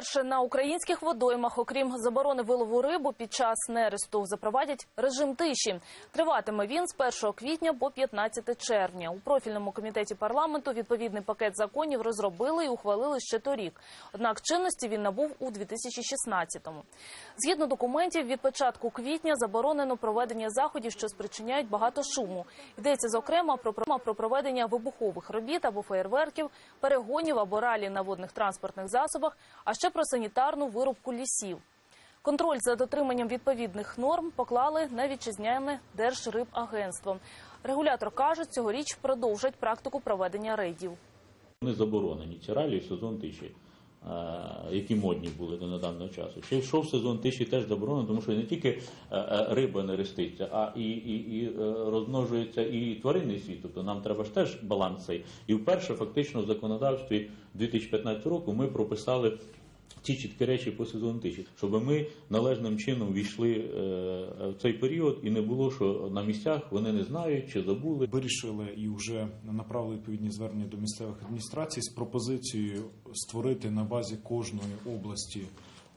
Вперше на українських водоймах, окрім заборони вилову рибу, під час нересту запровадять режим тиші. Триватиме він з 1 квітня по 15 червня. У профільному комітеті парламенту відповідний пакет законів розробили і ухвалили ще торік. Однак чинності він набув у 2016-му. Згідно документів, від початку квітня заборонено проведення заходів, що спричиняють багато шуму. Йдеться зокрема про про проведення вибухових робіт або феєрверків, перегонів або ралі на водних транспортних засобах, а ще про санітарну вирубку лісів. Контроль за дотриманням відповідних норм поклали на вітчизняне Держрибагентство. Регулятор каже, цьогоріч продовжать практику проведення рейдів. Вони заборонені ці ралі в сезон тиші, е, які модні були до недавнього часу. Ще йшов сезон тиші теж заборонено, тому що не тільки е, е, риба не реститься, а і, і, і розмножується і тваринний світ. Тобто нам треба ж теж баланс цей. І вперше фактично в законодавстві 2015 року ми прописали. Ті чіткі речі по сезону тиші, щоб ми належним чином війшли е, в цей період, і не було, що на місцях вони не знають чи забули. Вирішили і вже направили відповідні звернення до місцевих адміністрацій з пропозицією створити на базі кожної області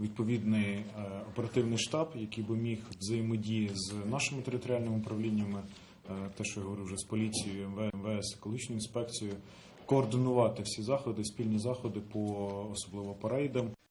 відповідний е, оперативний штаб, який би міг взаємодії з нашими територіальними управліннями, е, те, що я говорю вже з поліцією, МВС, екологічною інспекцією, координувати всі заходи, спільні заходи по особливо по.